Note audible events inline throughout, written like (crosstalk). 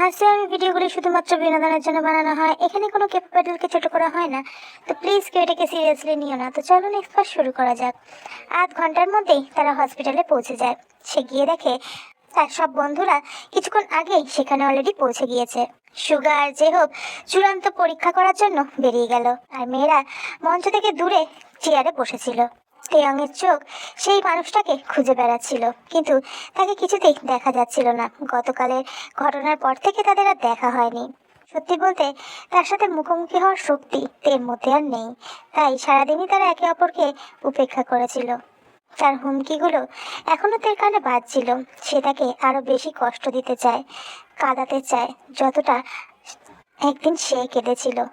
হাসি আমি ভিডিওগুলি শুধুমাত্র বিনোদনের জন্য বানানো হয়। এখানে কোনো ক্যাপাবিলিটিকে ছোট করা হয় না। তো প্লিজ কেউ এটাকে সিরিয়াসলি নিও না। তো চলো নেক্সট শুরু করা যাক। আধ ঘণ্টার মধ্যেই তারা হসপিটালে পৌঁছে যায়। সে গিয়ে দেখে তার সব বন্ধুরা কিছুক্ষণ আগেই সেখানে অলরেডি পৌঁছে গিয়েছে। সুগা আর জেহব চূড়ান্ত পরীক্ষা করার জন্য বেরিয়ে গেল। আর মেয়েরা মঞ্চ থেকে দূরে চেয়ারে বসেছিল। তেয়ংয়ের চোখ সেই মানুষটাকে খুঁজে বেড়াচ্ছিল। কিন্তু তাকে কিছুতেই দেখা যাচ্ছিল না। গতকালের ঘটনার পর থেকে তাদের আর দেখা হয়নি। সত্যি বলতে, তার সাথে মুখোমুখি হওয়ার শক্তি তের মধ্যে আর নেই। তাই সারাদিনই তারা একে অপরকে উপেক্ষা করেছিল। তার হুমকিগুলো এখনও তের কানে বাজছিল। সে তাকে আরও বেশি কষ্ট দিতে চায়, কাঁদাতে চায়, যতটা একদিন সে কেঁদেছিল।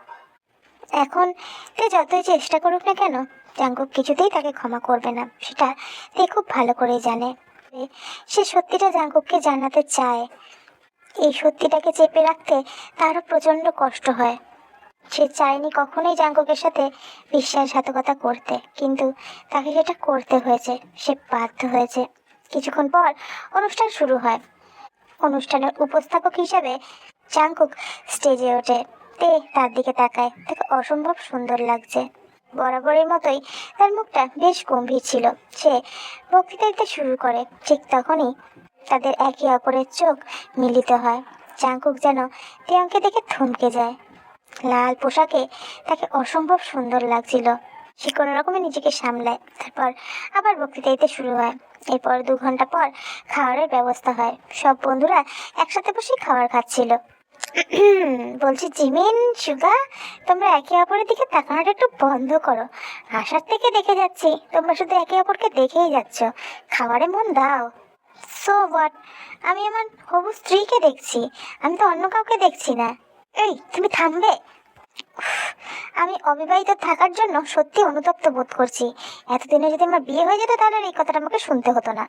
এখন তে যতই চেষ্টা করুক না কেন জাঙ্কুক কিছুতেই তাকে ক্ষমা করবে না। সেটা তে খুব ভালো করেই জানে। সে সত্যিটা জাঙ্কুককে জানাতে চায়। এই সত্যিটাকে চেপে রাখতে তারও প্রচণ্ড কষ্ট হয়। সে চায়নি কখনোই জাঙ্কুকের সাথে বিশ্বাসঘাতকতা করতে, কিন্তু তাকে সেটা করতে হয়েছে। সে বাধ্য হয়েছে। কিছুক্ষণ পর অনুষ্ঠান শুরু হয়। অনুষ্ঠানের উপস্থাপক হিসাবে জাঙ্কুক স্টেজে ওঠে। তে তার দিকে তাকায়। তাকে অসম্ভব সুন্দর লাগছে। বরাবরের মতোই তার মুখটা বেশ গম্ভীর ছিল। সে বক্তৃতা দিতে শুরু করে, ঠিক তখনই তাদের একে অপরের চোখ মিলিত হয়। জাঙ্কুক যেন তেয়ংকে দেখে থমকে যায়। লাল পোশাকে তাকে অসম্ভব সুন্দর লাগছিল। সে কোনো রকমে নিজেকে সামলায়, তারপর আবার বক্তৃতা দিতে শুরু হয়। এরপর দু ঘণ্টা পর খাওয়ারের ব্যবস্থা হয়। সব বন্ধুরা একসাথে বসে খাবার খাচ্ছিল। (clears throat) বলছি, জিমিন, সুগা, তোমরা একে অপরের দিকে তাকানোটা একটু বন্ধ করো। আসার থেকে দেখে যাচ্ছি, তোমরা শুধু একে অপরকে দেখেই যাচ্ছ। খাবারে মন দাও। সো হোয়াট আমি আমার হবু স্ত্রীকে দেখছি, আমি তো অন্য কাউকে দেখছি না। এই, তুমি থামবে? আমি অবিবাহিত থাকার জন্য সত্যি অনুতপ্ত বোধ করছি। এতদিনে যদি আমার বিয়ে হয়ে যেত তাহলে এই কথাটা আমাকে শুনতে হতো না।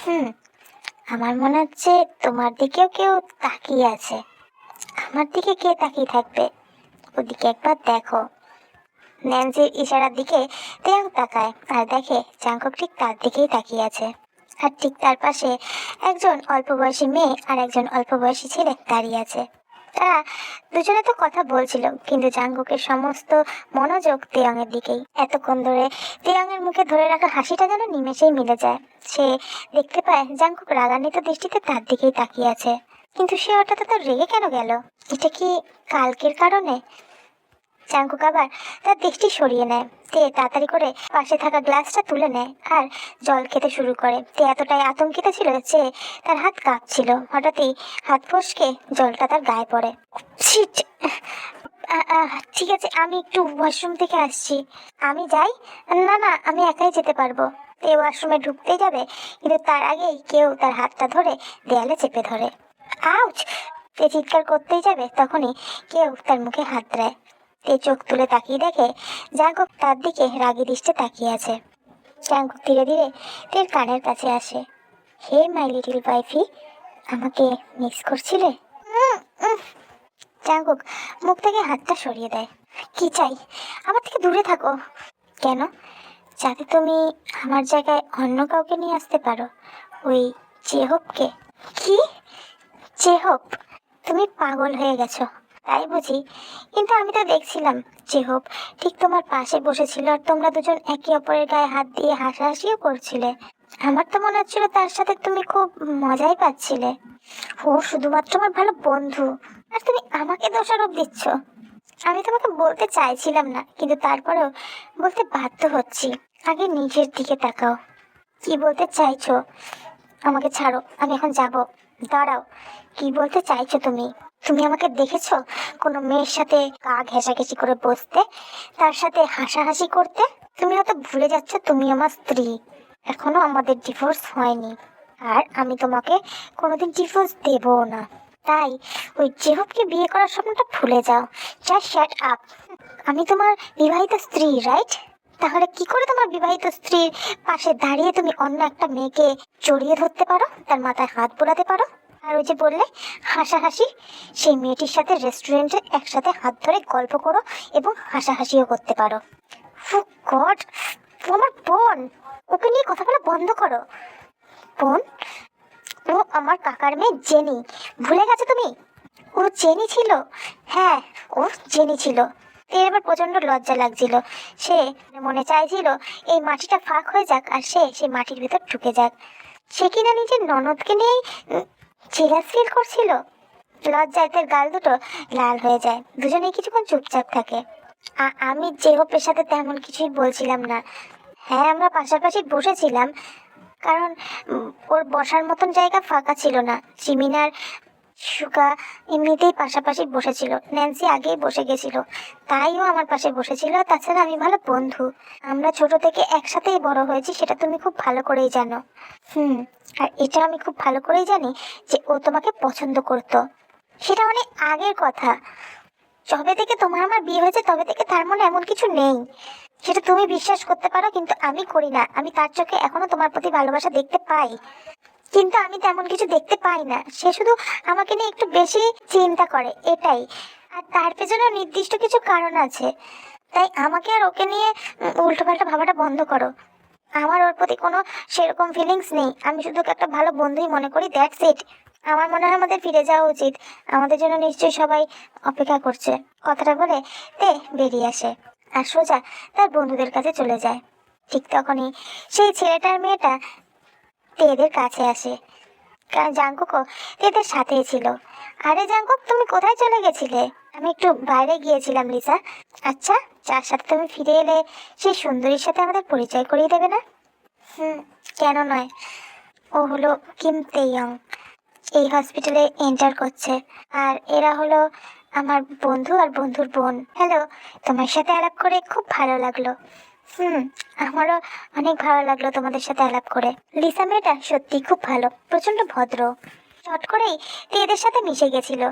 হুম আমার মনে হচ্ছে তোমার দিকেও কেউ তাকিয়ে আছে। আমার দিকে কে তাকিয়ে থাকবে? ওদিকে একবার দেখো। ন্যান্সির ইশারার দিকে তেয়াং তাকায় আর দেখে চাঙ্কক ঠিক তার দিকেই তাকিয়ে আছে। আর ঠিক তার পাশে একজন অল্প বয়সী মেয়ে আর একজন অল্প বয়সী ছেলে দাঁড়িয়ে আছে। তারা দুজনে তো কথা বলছিল, কিন্তু জাঙ্গুকের সমস্ত মনোযোগ তেয়ংয়ের দিকেই। এতক্ষণ ধরে তেয়ংয়ের মুখে ধরে রাখা হাসিটা যেন নিমেষেই মিলে যায়। সে দেখতে পায় জাঙ্গুক রাগান্বিত দৃষ্টিতে তার দিকেই তাকিয়ে আছে। কিন্তু সে হঠাৎ তো রেগে কেন গেল? এটা কি কালকের কারণে? জাঙ্কুক আবার তার দৃষ্টি সরিয়ে নেয়। তে তাড়াতাড়ি করে পাশে থাকা গ্লাসটা তুলে নেয় আর জল খেতে শুরু করে। তে এতটাই আতঙ্কিত ছিল যে তার হাত কাঁপছিল। হঠাৎই হাত ফসকে জলটা তার গায়ে পড়ে। ছিট! ঠিক আছে, আমি একটু ওয়াশরুম থেকে আসছি। আমি যাই? না না, আমি একাই যেতে পারব। তে ওয়াশরুমে ঢুকতেই যাবে, কিন্তু তার আগেই কেউ তার হাতটা ধরে দেয়ালে চেপে ধরে। আউচ! তে চিৎকার করতেই যাবে, তখনই কেউ তার মুখে হাত দেয়। তে চোখ তুলে তাকিয়ে দেখে জাঙ্কুক তার দিকে রাগি দৃষ্টে তাকিয়ে আছে। জাঙ্কুক ধীরে ধীরে তের কানের কাছে আসে। হে, মাই লিটিল ওয়াইফি, আমাকে মিস করছিলে। জাঙ্কুক মুখ থেকে হাতটা সরিয়ে দেয়। কি চাই? আমার থেকে দূরে থাকো। কেন? যাতে তুমি আমার জায়গায় অন্য কাউকে নিয়ে আসতে পারো। ওই চেহবকে কি? চেহব তুমি পাগল হয়ে গেছো। তাই বুঝি। কিন্তু আমি তো দেখছিলাম চেহব ঠিক তোমার পাশে বসেছিল আর তোমরা দুজন একে অপরের গায়ে হাত দিয়ে হাসাহাসিও করছিলে। আমার তো মনে হচ্ছিল তার সাথে তুমি খুব মজাই পাচ্ছিলে। ও শুধুমাত্র আমার ভালো বন্ধু, আর তুমি আমাকে দোষারোপ দিচ্ছ। আমি তোমাকে বলতে চাইছিলাম না, কিন্তু তারপরেও বলতে বাধ্য হচ্ছি। আগে নিজের দিকে তাকাও। কি বলতে চাইছো? আমাকে ছাড়ো, আমি এখন যাব। দাঁড়াও, কি বলতে চাইছো তুমি? তুমি আমাকে দেখেছ কোনো মেয়ের সাথে গা ঘেঁষাঘেঁষি করে বসতে? তার সাথে হাসাহাসি করতে? তুমি হয়তো ভুলে যাচ্ছ তুমি আমার স্ত্রী। এখনও আমাদের ডিভোর্স হয়নি। আর আমি তোমাকে কোনোদিন ডিভোর্স দেবও না। তাই ওই জেহবকে বিয়ে করার স্বপ্নটা ভুলে যাও। জাস্ট শ্যাট আপ আমি তোমার বিবাহিত স্ত্রী রাইট তাহলে কি করে তোমার বিবাহিত স্ত্রীর পাশে দাঁড়িয়ে তুমি অন্য একটা মেয়েকে জড়িয়ে ধরতে পারো, তার মাথায় হাত বোলাতে পারো? আর ওই যে বললে, হাসাহাসি, সেই মেয়েটির সাথে রেস্টুরেন্টে একসাথে হাত ধরে গল্প করো এবং হাসাহাসিও করতে পারো। গড আমার বোন, ওকে নিয়ে কথা বলা বন্ধ করো। বোন, ও আমার কাকার মেয়ে জেনি, ভুলে গেছো তুমি? ও জেনি ছিল? হ্যাঁ ও জেনি ছিল। এর এবার প্রচণ্ড লজ্জা লাগছিল। সে মনে চাইছিল এই মাটিটা ফাঁক হয়ে যাক আর সে সেই মাটির ভিতর ঢুকে যাক। সে কিনা নিজের ননদকে নিয়েই জেলাস ফিল করছিল। লজ্জায় তার গাল দুটো লাল হয়ে যায়। দুজনেই কিছুক্ষণ চুপচাপ থাকে। আমি জেহপের সাথে তেমন কিছুই বলছিলাম না। হ্যাঁ আমরা পাশাপাশি বসেছিলাম, কারণ ওর বসার মতন জায়গা ফাঁকা ছিল না। জিমিনার সুকা এমনিতেই পাশাপাশি বসেছিল। ন্যান্সি আগেই বসে গেছিল। তাইও আমার পাশে বসেছিল। তাছাড়া আমি ভালো বন্ধু। আমরা ছোট থেকে একসাথেই বড় হয়েছি, সেটা তুমি খুব ভালো করেই জানো। হুম, আর এটা আমি খুব ভালো করেই জানি যে ও তোমাকে পছন্দ করতো। সেটা অনেক আগের কথা। যবে থেকে তোমার আমার বিয়ে হয়েছে, তবে থেকে তার মনে এমন কিছু নেই। সেটা তুমি বিশ্বাস করতে পারো, কিন্তু আমি করি না। আমি তার চোখে এখনও তোমার প্রতি ভালোবাসা দেখতে পাই। কিন্তু আমি তেমন কিছু দেখতে পাই না। সে শুধু আমাকে নিয়ে একটু বেশি চিন্তা করে, এটাই। আর তার পেছনেও নির্দিষ্ট কিছু কারণ আছে। তাই আমাকে আর ওকে নিয়ে উল্টো পাল্টা ভাবাটা বন্ধ করো। আমার ওর প্রতি কোনো সেরকম ফিলিংস নেই। আমি শুধু একটা ভালো বন্ধুই মনে করি দ্যাটস ইট আমার মনে হয় আমাদের ফিরে যাওয়া উচিত। আমাদের জন্য নিশ্চয়ই সবাই অপেক্ষা করছে। কথাটা বলে তে বেরিয়ে আসে। আর সোজা তার বন্ধুদের কাছে চলে যায়। ঠিক তখনই সেই ছেলেটার মেয়েটা তেদের কাছে আসে। কারণ জাঙ্কুকও তেদের সাথেই ছিল। আরে জাঙ্কুক, তুমি কোথায় চলে গেছিলে? আমি একটু বাইরে গিয়েছিলাম লিসা আচ্ছা যার সাথে তুমি ফিরে এলে সেই সুন্দরীর সাথে আমাদের পরিচয় করিয়ে দেবে না? হুম, কেন নয়। ও হলো কিম তেইয়ং এই হসপিটালে এন্টার করছে। আর এরা হলো আমার বন্ধু আর বন্ধুর বোন। হ্যালো তোমার সাথে আলাপ করে খুব ভালো লাগল। হুম, আমারও অনেক ভালো লাগল তোমাদের সাথে আলাপ করে। লিসা মেয়েটা সত্যি খুব ভালো প্রচণ্ড ভদ্র। চট করেই তে এদের সাথে মিশে গেছিল।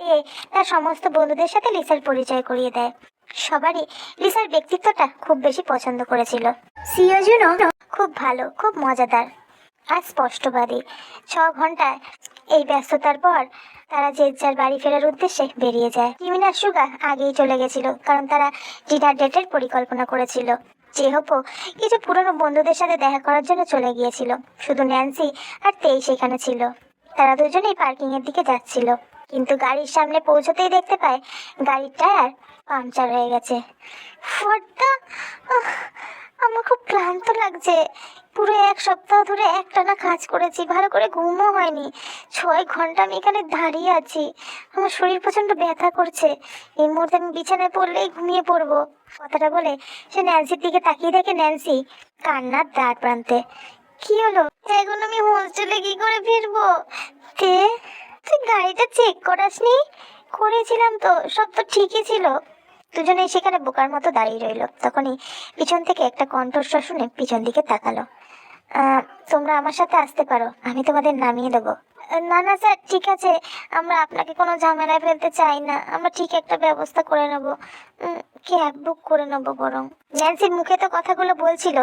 এ তার সমস্ত বন্ধুদের সাথে লিসার পরিচয় করিয়ে দেয়। সবারই লিসার ব্যক্তিত্বটা খুব বেশি পছন্দ করেছিল। সিওজুনও খুব ভালো, খুব মজাদার। আর স্পষ্টবাদী। ছ ঘন্টায় এই ব্যস্ততার পর তারা যে যার বাড়ি ফেরার উদ্দেশ্যে বেরিয়ে যায়। জিমিনা সুগা আগেই চলে গেছিল, কারণ তারা ডিনার ডেটের পরিকল্পনা করেছিল। যেহপো কিছু পুরনো বন্ধুদের সাথে দেখা করার জন্য চলে গিয়েছিল, শুধু ন্যান্সি আর তেই সেখানে ছিল। তারা দুজনেই পার্কিং এর দিকে যাচ্ছিল, কিন্তু গাড়ির সামনে পৌঁছতেই দেখতে পায় গাড়ির টায়ার পাংচার হয়ে গেছে। আমার খুব ক্লান্ত লাগছে। পুরো এক সপ্তাহ ধরে একটানা কাজ করেছি, ভালো করে ঘুমও হয়নি। ছয় ঘণ্টা আমি এখানে দাঁড়িয়ে আছি। আমার শরীর প্রচণ্ড ব্যথা করছে। এই মুহূর্তে আমি বিছানায় পড়লেই ঘুমিয়ে পড়ব। কথাটা বলে সে ন্যান্সির দিকে তাকিয়ে দেখে ন্যান্সি কান্নার দ্বার প্রান্তে। কি হলো? এখন আমি হোস্টেলে কি করে ফিরবো? তে, তুই গাড়িটা চেক করাসনি? করেছিলাম তো, সব তো ঠিকই ছিল। দুজনেই সেখানে বোকার মতো দাঁড়িয়ে রইল। তখনই পিছন থেকে একটা কণ্ঠস্বর শুনে পিছন দিকে তাকালো। তোমরা আমার সাথে আসতে পারো, আমি তোমাদের নামিয়ে দেবো। না না স্যার, ঠিক আছে, আমরা আপনাকে কোনো ঝামেলায় ফেলতে চাই না, আমরা ঠিক একটা ব্যবস্থা করে নেব। ক্যাব বুক করে নেব বরং। ন্যান্সির মুখে তো কথাগুলো বলছিল,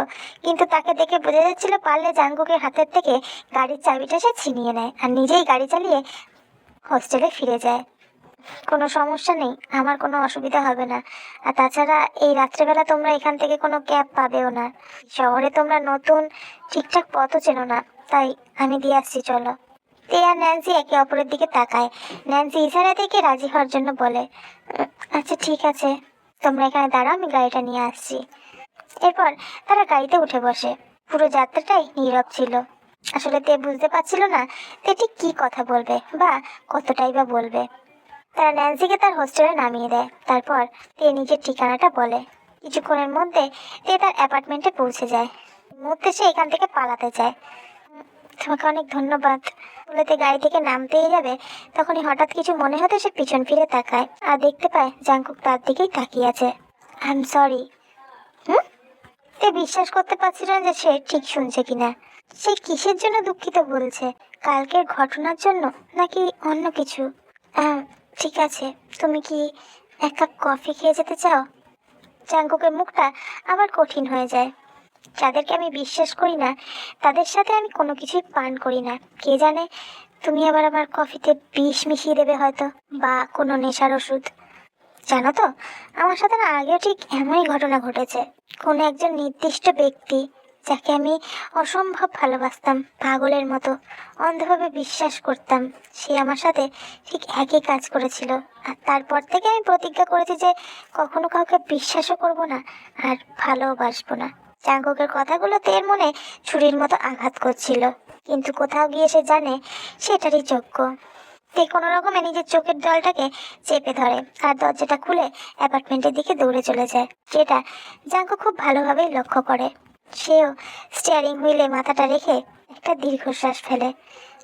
কিন্তু তাকে দেখে বোঝা যাচ্ছিল পারলে জাঙ্গুকের হাতের থেকে গাড়ির চাবিটা সে ছিনিয়ে নেয় আর নিজেই গাড়ি চালিয়ে হোস্টেলে ফিরে যায়। কোনো সমস্যা নেই, আমার কোনো অসুবিধা হবে না। আর তাছাড়া এই রাত্রেবেলা তোমরা এখান থেকে কোনো ক্যাব পাবেও না। শহরে তোমরা নতুন ঠিকঠাক পথও চেনো না, তাই আমি দিয়ে আসছি, চলো। তে আর ন্যান্সি একে অপরের দিকে তাকায়। ন্যান্সি ইশারা থেকে রাজি হওয়ার জন্য বলে আচ্ছা ঠিক আছে। তোমরা এখানে দাঁড়াও, আমি গাড়িটা নিয়ে আসছি। এরপর তারা গাড়িতে উঠে বসে। পুরো যাত্রাটাই নীরব ছিল। আসলে তে বুঝতে পারছিল না, তে ঠিক কি কথা বলবে বা কতটাই বা বলবে। তারা ন্যান্সিকে তার হোস্টেলে নামিয়ে দেয়। তারপর তে নিজের ঠিকানাটা বলে। কিছুক্ষণের মধ্যে তে তার অ্যাপার্টমেন্টে পৌঁছে যায়। মুহূর্তে সে এখান থেকে পালাতে চায়। তোমাকে অনেক ধন্যবাদ। বলে তে গাড়ি থেকে নামতেই যাবে, তখনই হঠাৎ কিছু মনে হতে সে পিছন ফিরে তাকায় আর দেখতে পায় জাংকুক তার দিকেই তাকিয়ে আছে। I am sorry hmm? তে বিশ্বাস করতে পারছিল না যে সে ঠিক শুনছে কিনা। সে কিসের জন্য দুঃখিত বলছে? কালকের ঘটনার জন্য নাকি অন্য কিছু? ঠিক আছে, তুমি কি এক কাপ কফি খেয়ে যেতে চাও? চাঙ্কুকের মুখটা আবার কঠিন হয়ে যায়। যাদেরকে আমি বিশ্বাস করি না, তাদের সাথে আমি কোনো কিছুই পান করি না। কে জানে তুমি আবার আমার কফিতে বিষ মিশিয়ে দেবে হয়তো, বা কোনো নেশার ওষুধ। জানো তো, আমার সাথে না আগেও ঠিক এমনই ঘটনা ঘটেছে। কোনো একজন নির্দিষ্ট ব্যক্তি যাকে আমি অসম্ভব ভালোবাসতাম, পাগলের মতো। অন্ধভাবে বিশ্বাস করতাম। সে আমার সাথে ঠিক একই কাজ করেছিল। আর তারপর থেকে আমি প্রতিজ্ঞা করেছি যে কখনো কাউকে বিশ্বাসও করব না আর ভালোবাসবো না। চাঙ্গকের কথাগুলো তের মনে ছুরির মতো আঘাত করছিল। কিন্তু কোথাও গিয়ে সে জানে সেটারই যোগ্য। তে কোনো রকমে নিজের চোখের জলটাকে চেপে ধরে আর দরজাটা খুলে অ্যাপার্টমেন্টের দিকে দৌড়ে চলে যায়, যেটা জাঙ্কো খুব ভালোভাবেই লক্ষ্য করে। সেও স্টিয়ারিং হুইলে মাথাটা রেখে একটা দীর্ঘশ্বাস ফেলে।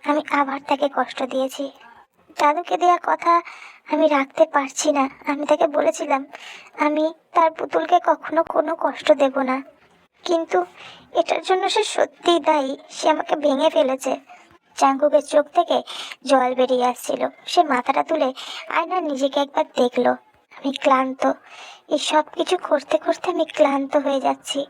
আমি আবার তাকে কষ্ট দিয়েছি। দাদুকে দেওয়া কথা আমি রাখতে পারছি না। আমি তাকে বলেছিলাম, আমি তার পুতুলকে কখনো কোনো কষ্ট দেব না। কিন্তু এটার জন্য সে সত্যিই দায়ী। সে আমাকে ভেঙে ফেলেছে। চাঙ্কুকের চোখ থেকে জল বেরিয়ে আসছিল। সে মাথাটা তুলে আয়নার নিজেকে একবার দেখল। আমি ক্লান্ত। এই সব কিছু করতে করতে আমি ক্লান্ত হয়ে যাচ্ছি।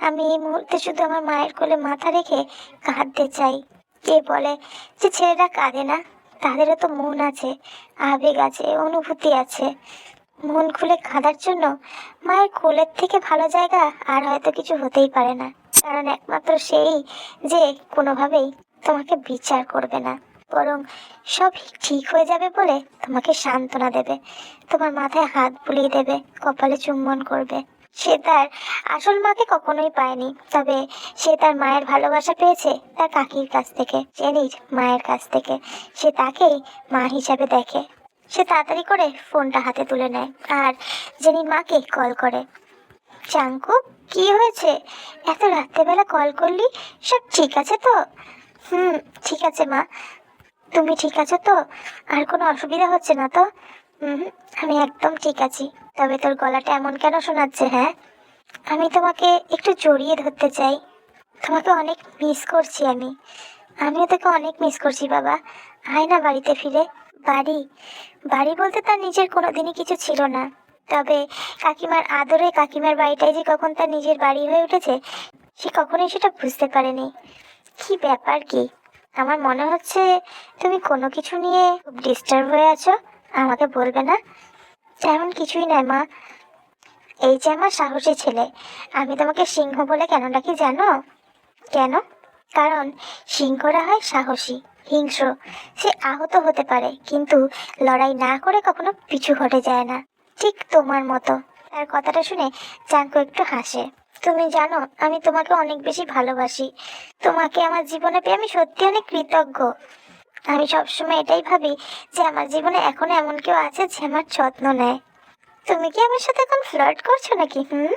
আমি এই মুহূর্তে শুধু আমার মায়ের কোলে মাথা রেখে কাঁদতে চাই। কে বলে যে ছেলেরা কাঁদে না? তাদেরও তো মন আছে, আবেগ আছে, অনুভূতি আছে। মন খুলে কাঁদার জন্য মায়ের কোলের থেকে ভালো জায়গা আর হয়তো কিছু হতেই পারে না। কারণ একমাত্র সেই যে কোনোভাবেই তোমাকে বিচার করবে না। বরং সব ঠিক হয়ে যাবে বলে তোমাকে সান্ত্বনা দেবে। তোমার মাথায় হাত বুলিয়ে দেবে, কপালে চুম্বন করবে। সে তার আসল মাকে কখনোই পায়নি। তবে সে তার মায়ের ভালোবাসা পেয়েছে তার কাকির কাছ থেকে জেনির মায়ের কাছ থেকে। সে তাকেই মা হিসাবে দেখে। সে তাড়াতাড়ি করে ফোনটা হাতে তুলে নেয় আর জেনির মাকে কল করে। চাঙ্কু, কি হয়েছে? এত রাত্রেবেলা কল করলি? সব ঠিক আছে তো? হুম, ঠিক আছে মা। তুমি ঠিক আছো তো? আর কোনো অসুবিধা হচ্ছে না তো? হুম, আমি একদম ঠিক আছি। তবে তোর গলাটা এমন কেন শোনাচ্ছে হ্যাঁ? আমি তোমাকে একটু জড়িয়ে ধরতে চাই। তোমাকে অনেক মিস করছি আমি। আমিও তোকে অনেক মিস করছি, বাবা। আয় না বাড়িতে ফিরে। বাড়ি? বাড়ি বলতে তার নিজের কোনোদিনই কিছু ছিল না। তবে কাকিমার আদরে কাকিমার বাড়িটাই যে কখন তার নিজের বাড়ি হয়ে উঠেছে, সে কখনোই সেটা বুঝতে পারেনি। কি ব্যাপার কি? আমার মনে হচ্ছে তুমি কোনো কিছু নিয়ে ডিস্টার্ব হয়ে আছো। আমাকে বলবে না? তেমন কিছুই নয়, মা। এই যে আমার সাহসী ছেলে, আমি তোমাকে সিংহ বলে কেন ডাকি জানো? কেন? কারণ সিংহরা হয় সাহসী, হিংস্র। সে আহত হতে পারে, কিন্তু লড়াই না করে কখনো পিছু ঘটে যায় না। ঠিক তোমার মতো। তার কথাটা শুনে চাঙ্কু একটু হাসে। তুমি জানো, আমি তোমাকে অনেক বেশি ভালোবাসি। তোমাকে আমার জীবনে পেয়ে আমি সত্যি অনেক কৃতজ্ঞ। আমি সবসময় এটাই ভাবি যে আমার জীবনে এখনও এমন কেউ আছে যে আমার যত্ন নেয়। তুমি কি আমার সাথে এখন ফ্লার্ট করছ নাকি, হুম?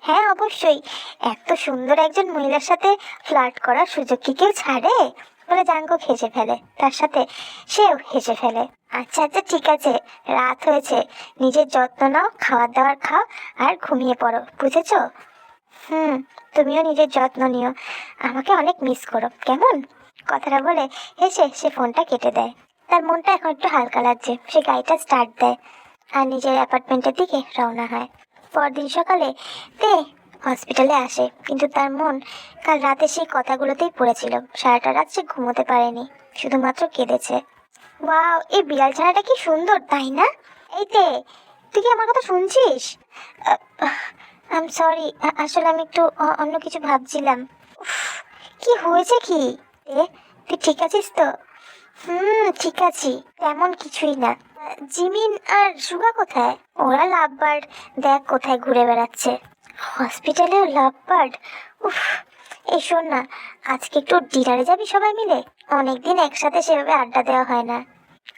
হ্যাঁ অবশ্যই। এত সুন্দর একজন মহিলার সাথে ফ্লার্ট করার সুযোগ কি কেউ ছাড়ে? বলে জাঙ্গো হেসে ফেলে। তার সাথে সেও হেসে ফেলে। আচ্ছা আচ্ছা ঠিক আছে। রাত হয়েছে। নিজের যত্ন নাও খাবার দাওয়ার খাও আর ঘুমিয়ে পড়ো, বুঝেছ? হুম, তুমিও নিজের যত্ন নিও। আমাকে অনেক মিস করো। কেমন? কথাটা বলে হেসে সে ফোনটা কেটে দেয়। তার মনটা এখন একটু হালকা লাগছে। সে গাড়িটা স্টার্ট দেয় আর নিজের অ্যাপার্টমেন্টের দিকে রওনা হয়। পরদিন সকালে তে হসপিটালে আসে, কিন্তু তার মন কাল রাতে সেই কথাগুলোতেই পড়েছিল। সারাটা রাত সে ঘুমোতে পারেনি, শুধুমাত্র কেঁদেছে। ওয়াও, এই বিড়াল ছানাটা কি সুন্দর, তাই না? এই তে, তুই কি আমার কথা শুনছিস? আম সরি আসলে আমি একটু অন্য কিছু ভাবছিলাম। কি হয়েছে কি? এ, তুই ঠিক আছিস তো? হুম, ঠিক আছি। তেমন কিছুই না। জিমিন আর সুগা কোথায়? ওরা লাভ বার্ড দেখ কোথায় ঘুরে বেড়াচ্ছে। হসপিটালেও লাভ বার্ড উফ, এই শোন না, আজকে একটু ডিনারে যাবি সবাই মিলে? অনেকদিন একসাথে সেভাবে আড্ডা দেওয়া হয় না।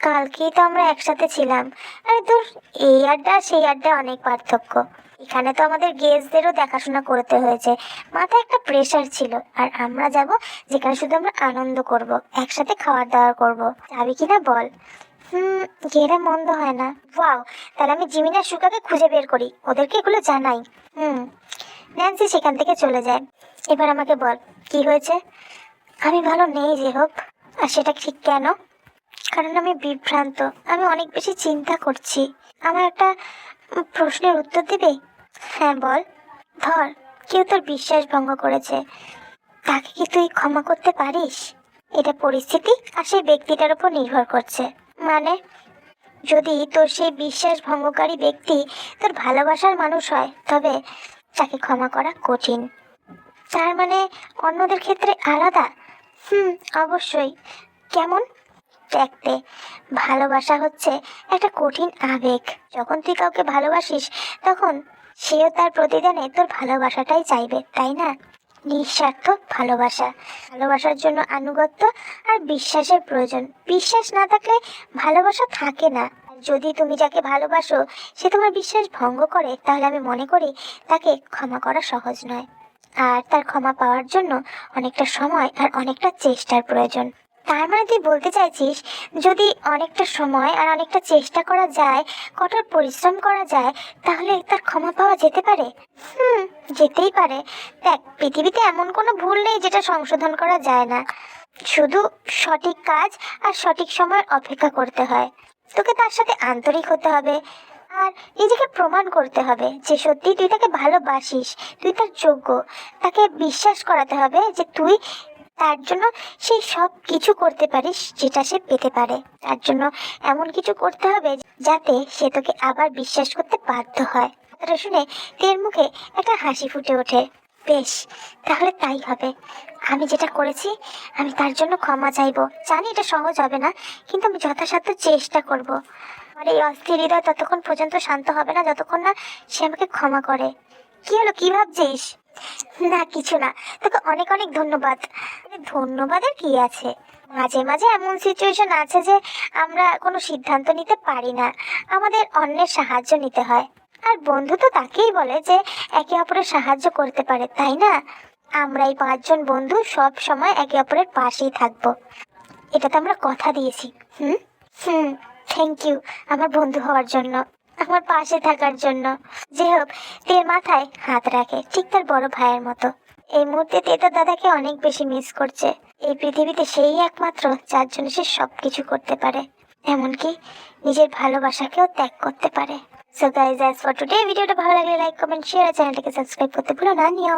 কালকেই তো আমরা একসাথে ছিলাম। আরে তোর এই আড্ডা সেই আড্ডা অনেক পার্থক্য। এখানে তো আমাদের গেস্টদেরও দেখাশোনা করতে হয়েছে। মাথায় একটা প্রেশার ছিল, আর আমরা যাব যেখানে শুধু আমরা আনন্দ করব, একসাথে খাওয়ার দাওয়ার করব। যাবি কিনা বল। হুম, গেলে মন্দ হয় না। ওয়াও, তাহলে আমি জিমিনা সুকাকে খুঁজে বের করি। ওদেরকে এগুলো জানাই। হুম, ন্যান্সি সেখান থেকে চলে যায়। এবার আমাকে বল, কি হয়েছে? আমি ভালো নেই যে হোক। আর সেটা ঠিক কেন? কারণ আমি বিভ্রান্ত। আমি অনেক বেশি চিন্তা করছি। আমার একটা প্রশ্নের উত্তর দিবে? হ্যাঁ বল। ধর, কেউ তোর বিশ্বাস ভঙ্গ করেছে। তাকে কি তুই ক্ষমা করতে পারিস? এটা পরিস্থিতি আর সেই ব্যক্তিটার উপর নির্ভর করছে। মানে? যদি তোর সেই বিশ্বাস ভঙ্গকারী ব্যক্তি তোর ভালোবাসার মানুষ হয়, তবে তাকে ক্ষমা করা কঠিন। তার মানে অন্যদের ক্ষেত্রে আলাদা? হুম, অবশ্যই। কেমন? দেখতে। ভালোবাসা হচ্ছে একটা কঠিন আবেগ। যখন তুই কাউকে ভালোবাসিস, তখন সেও তার প্রতিদানে তোর ভালোবাসাটাই চাইবে, তাই না? নিঃস্বার্থ ভালোবাসা। ভালোবাসার জন্য আনুগত্য আর বিশ্বাসের প্রয়োজন। বিশ্বাস না থাকলে ভালোবাসা থাকে না। যদি তুমি যাকে ভালোবাসো, সে তোমার বিশ্বাস ভঙ্গ করে, তাহলে আমি মনে করি তাকে ক্ষমা করা সহজ নয়। আর তার ক্ষমা পাওয়ার জন্য অনেকটা সময় আর অনেকটা চেষ্টার প্রয়োজন। তার মানে তুই বলতে চাইছিস, যদি অনেকটা সময় আর অনেকটা চেষ্টা করা যায়, কঠোর পরিশ্রম করা যায়, তাহলে তার ক্ষমা পাওয়া যেতে পারে? হুম, যেতেই পারে। দেখ, পৃথিবীতে এমন কোনো ভুল নেই যেটা সংশোধন করা যায় না। শুধু সঠিক কাজ আর সঠিক সময় অপেক্ষা করতে হয়। তোকে তার সাথে আন্তরিক হতে হবে। আর নিজেকে প্রমাণ করতে হবে যে সত্যি তুই তাকে ভালোবাসিস। তুই তার যোগ্য। তাকে বিশ্বাস করাতে হবে যে তুই তার জন্য সেই সব কিছু করতে পারিস যেটা সে পেতে পারে। তার জন্য এমন কিছু করতে হবে যাতে সে তোকে আবার বিশ্বাস করতে বাধ্য হয়। কথাটা শুনে তের মুখে একটা হাসি ফুটে ওঠে। বেশ, তাহলে তাই হবে। আমি যেটা করেছি, আমি তার জন্য ক্ষমা চাইব। জানি এটা সহজ হবে না, কিন্তু আমি যথাসাধ্য চেষ্টা করব। আমার এই অস্থির হৃদয় ততক্ষণ পর্যন্ত শান্ত হবে না, যতক্ষণ না সে আমাকে ক্ষমা করে। কি হলো, কি ভাবছিস? না, কিছু না। তোকে অনেক অনেক ধন্যবাদ। ধন্যবাদের কি আছে? মাঝে মাঝে এমন সিচুয়েশন আছে যে আমরা কোনো সিদ্ধান্ত নিতে পারি না। আমাদের অন্যের সাহায্য নিতে হয়। আর বন্ধু তো তাকেই বলে যে একে অপরের সাহায্য করতে পারে, তাই না? আমরা এই পাঁচজন বন্ধু সব সময় একে অপরের পাশেই থাকব। এটা তো আমরা কথা দিয়েছি। হুম? হুম থ্যাংক ইউ আমার বন্ধু হওয়ার জন্য। আমার পাশে থাকার জন্য। যে হোক তের মাথায় হাত রাখে, ঠিক তার বড় ভাইয়ের মতো। এই মুহূর্তে তে তার দাদাকে অনেক বেশি মিস করছে। এই পৃথিবীতে সেই একমাত্র যার জন্য সে সব কিছু করতে পারে। এমনকি নিজের ভালোবাসাকেও ত্যাগ করতে পারে। So guys as for today ভিডিওটা ভালো লাগলে লাইক কমেন্ট শেয়ার চ্যানেলটাকে সাবস্ক্রাইব করতে ভুলো না নিও